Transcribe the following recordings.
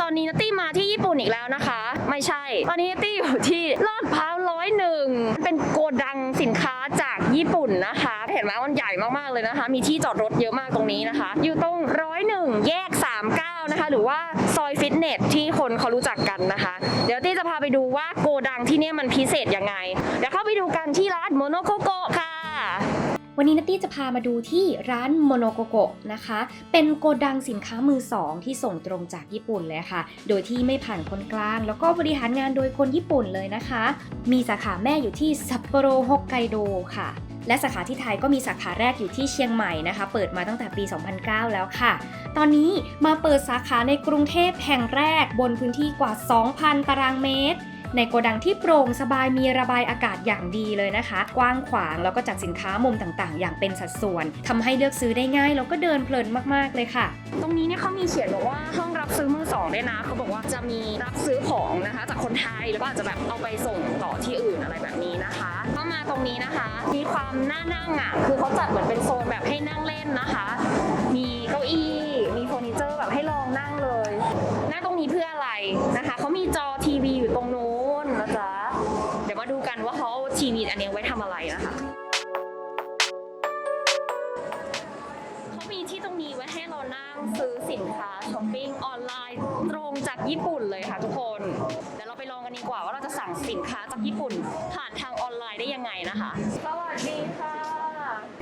ตอนนี้นัตตี้มาที่ญี่ปุ่นอีกแล้วนะคะ ไม่ใช่ ตอนนี้นัตตี้อยู่ที่ลาดพร้าวร้อยหนึ่งเป็นโกดังสินค้าจากญี่ปุ่นนะคะ เห็นไหมมันใหญ่มากๆเลยนะคะ มีที่จอดรถเยอะมากตรงนี้นะคะ อยู่ตรงร้อยหนึ่งแยก 39 นะคะ หรือว่าซอยฟิตเนสที่คนเขารู้จักกันนะคะ เดี๋ยวตี้จะพาไปดูว่าโกดังที่นี่มันพิเศษยังไง เดี๋ยวเข้าไปดูกันที่ร้านโมโนโคโกะค่ะ วันนี้นัตตี้จะพามาดูที่ร้านโมโนโกโกะนะคะ เป็นโกดังสินค้ามือสองที่ส่งตรงจากญี่ปุ่นเลยค่ะ โดยที่ไม่ผ่านคนกลาง แล้วก็บริหารงานโดยคนญี่ปุ่นเลยนะคะ มีสาขาแม่อยู่ที่ซัปโปโรฮอกไกโดค่ะและสาขาที่ไทยก็มีสาขาแรกอยู่ที่เชียงใหม่นะคะ เปิดมาตั้งแต่ปี 2009 แล้วค่ะ ตอนนี้มาเปิดสาขาในกรุงเทพแห่งแรกบนพื้นที่กว่า 2,000 ตารางเมตร ในโกดังที่โปร่งสบายมีระบายอากาศอย่างดีเลยนะคะ กว้างขวางแล้วก็จัดสินค้ามุมต่างๆ อย่างเป็นสัดส่วนทำให้เลือกซื้อได้ง่ายแล้วก็เดินเพลินมากๆเลยค่ะ ตรงนี้เนี่ยเขามีเขียนบอกว่าห้องรับซื้อมือสองด้วยนะเขาบอกว่าจะมีรับซื้อของนะคะจากคนไทยแล้วก็อาจจะแบบเอาไปส่งต่อที่อื่นอะไรแบบนี้นะคะก็มาตรงนี้นะคะ มีความน่านั่งอะคือเขาจัดเหมือนเป็นโซนแบบให้นั่งเล่นนะคะ มีเก้าอี้ เขามีที่ตรงนี้ไว้ให้เรานั่งซื้อสินค้าช้อปปิ้งออนไลน์ตรงจากญี่ปุ่นเลยค่ะทุกคนเดี๋ยวเราไปลองกันดีกว่าว่าเราจะสั่งสินค้าจากญี่ปุ่น ผ่านทางออนไลน์ได้ยังไงนะคะสวัสดีค่ะ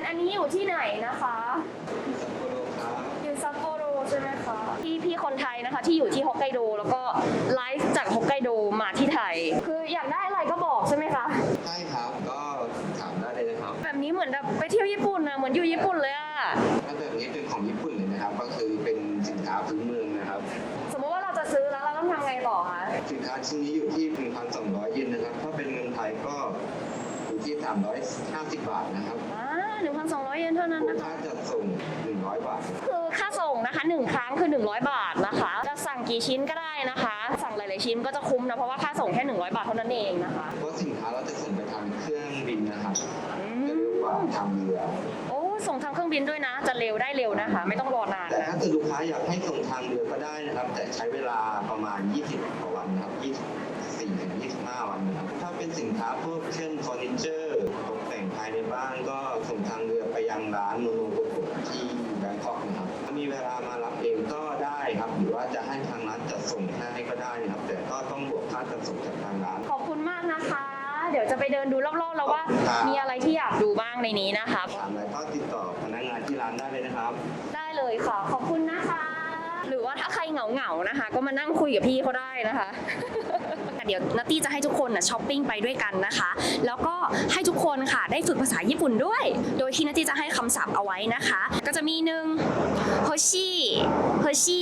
อันนี้อยู่ที่ไหนนะคะอยู่ซัปโปโรใช่ไหมคะพี่พี่คนไทยนะคะที่อยู่ที่ฮอกไกโดแล้วก็ไลฟ์จากฮอกไกโดมาที่ไทย คืออยากได้อะไรก็บอกใช่ไหมคะใช่ครับก็ถามได้เลยนะครับ แบบนี้เหมือนแบบไปเที่ยวญี่ปุ่นนะเหมือนอยู่ญี่ปุ่นเลยอะ ต้องทำไงต่อคะสินค้าชิ้นนี้อยู่ที่ 1,200 เยนนะครับ ถ้าเป็นเงินไทยก็อยู่ที่ 350 บาทนะครับอ่าหนึ่งพันสองร้อยเยนเท่านั้นนะคะ ค่าจัดส่ง 100 บาท คือค่าส่งนะคะหนึ่งครั้งคือ 100 บาทนะคะ จะสั่งกี่ชิ้นก็ได้ รื่องบินด้วยนะ จะเร็วได้เร็วนะคะ ไม่ต้องรอนานแต่นะ ถ้าเกิดลูกค้าอยากให้ส่งทางเรือก็ได้นะครับ แต่ใช้เวลาประมาณ 20กว่าวันนะครับ24ถึง25 วันนะครับ ถ้าเป็นสินค้าพวกเช่นเฟอร์นิเจอร์ตกแต่งภายในบ้านก็ส่งทางเรือไปยังร้านโนโนโกโกะที่แบงคอกนะครับ ถ้ามีเวลามารับเองก็ได้ครับ หรือว่าจะให้ทางร้านจัดส่งให้ก็ได้นะครับ แต่ก็ต้องบวกค่าจัดส่งจากทางร้าน ขอบคุณมากนะคะ เดี๋ยวจะไปเดินดูรอบๆแล้วว่าครับมีอะไรที่อยากดูบ้างในนี้นะคะ ถามอะไรก็ติดต่อพนักงานที่ ร้านได้เลยนะครับ ได้เลยค่ะ ขอบคุณนะคะ หรือว่าถ้าใครเหงาๆนะคะ ก็มานั่งคุยกับพี่เขาได้นะคะ เดี๋ยวนัตตี้จะให้ทุกคนนะช้อปปิ้งไปด้วยกันนะคะ แล้วก็ให้ทุกคนค่ะได้ฝึกภาษาญี่ปุ่นด้วย โดยที่นัตตี้จะให้คำศัพท์เอาไว้นะคะ ก็จะมีหนึ่งโฮชิโฮชิ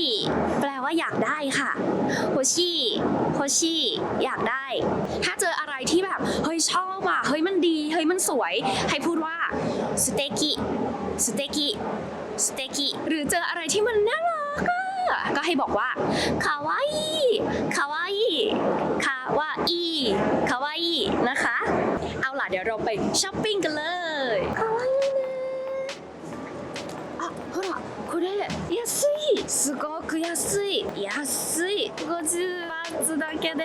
แปลว่าอยากได้ค่ะโฮชิโฮชิอยากได้ ถ้าเจออะไรที่แบบ เฮ้ยชอบอะ เฮ้ยมันดี เฮ้ยมันสวย ให้พูดว่าสเตกิ สเตกิ สเตกิหรือเจออะไรที่มันน่ารักอะก็ให้บอกว่าคาวาอิคาวาอิคาวาอิคาวาอินะคะ เอาล่ะเดี๋ยวเราไปช้อปปิ้งกันเลยคาวาอินะあほらこれ安いすごく安い安い50バーツだけで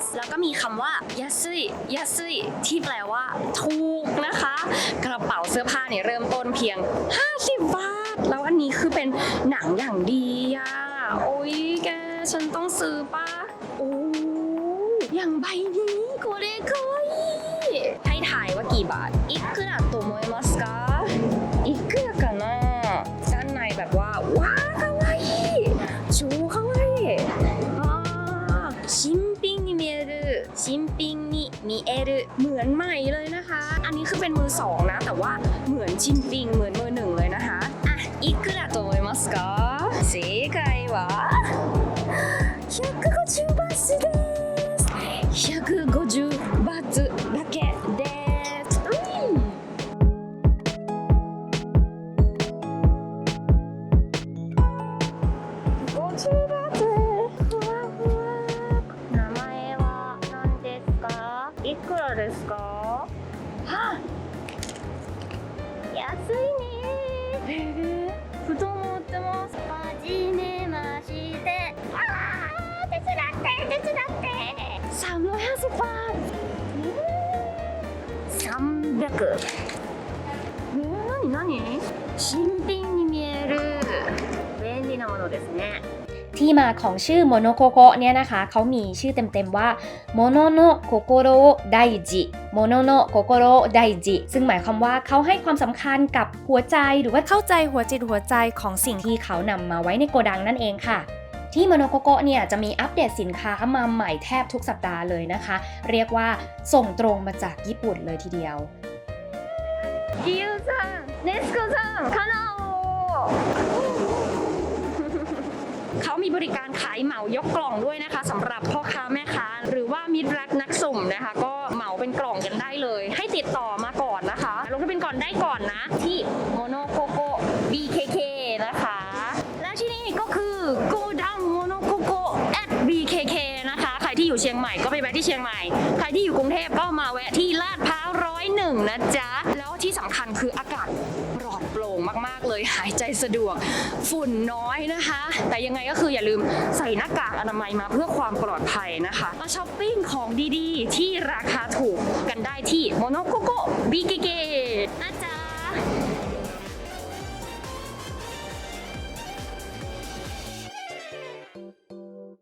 すแล้วก็มีคำว่า安い安いที่แปลว่า ถูกนะคะ กระเป๋ าเสื้อผ้าเนี่ยเริ่มต้นเพียง 50 บาท แล้วอันนี้คือเป็นหนังอย่างดีอะโอ้ยแกฉันต้องซื้อปะโอ้อย่างใบนี้กูเลยเคยให้ถ่ายว่ากี่บาทอีกคือหนักตัวมยมัสกาอีกคือกันนะด้านในแบบว่าว้าคาวายิชูคาวายอิชิม เป็นมือสองนะ แต่ว่าเหมือนชินปิงเหมือนมือหนึ่งเลยนะคะอ่ะいくらと思いますか正解は 150บาท300何何新品に見える便利なものですねที่มาของชื่อโมโนโคโคเนี่ยนะคะ เขามีชื่อเต็มๆว่าโมโนโนโคโกโรไดจิโมโนโนโคโกโรไดจิซึ่งหมายความว่าเขาให้ความสำคัญกับหัวใจหรือว่าเข้าใจหัวจิตหัวใจของสิ่งที่เขานำมาไว้ในโกดังนั่นเองค่ะ ที่โมโนโกโกเนี่ยจะมีอัปเดตสินค้ามาใหม่แทบทุกสัปดาห์เลยนะคะ เรียกว่าส่งตรงมาจากญี่ปุ่นเลยทีเดียวกิวซังเนสโกซังคานาโอเขามีบริการขายเหมายกกล่องด้วยนะคะสำหรับพ่อค้าแม่ค้า หรือว่ามิดแบล็กนักสุ่มนะคะ ก็เหมาเป็นกล่องกันได้เลย ให้ติดต่อมาก่อนนะคะ ลงทะเบียนก่อนได้ก่อนนะ ที่โมโนโกโก BK ที่เชียงใหม่ ใครที่อยู่กรุงเทพก็มาแวะที่ลาดพร้าวร้อยหนึ่งนะจ๊ะ แล้วที่สำคัญคืออากาศปลอดโปร่งมาก ๆ เลยหายใจสะดวก ฝุ่นน้อยนะคะ แต่ยังไงก็คืออย่าลืมใส่หน้ากากอนามัยมาเพื่อความปลอดภัยนะคะมาช้อปปิ้งของดีๆ ที่ราคาถูกกันได้ที่ Monococo BKK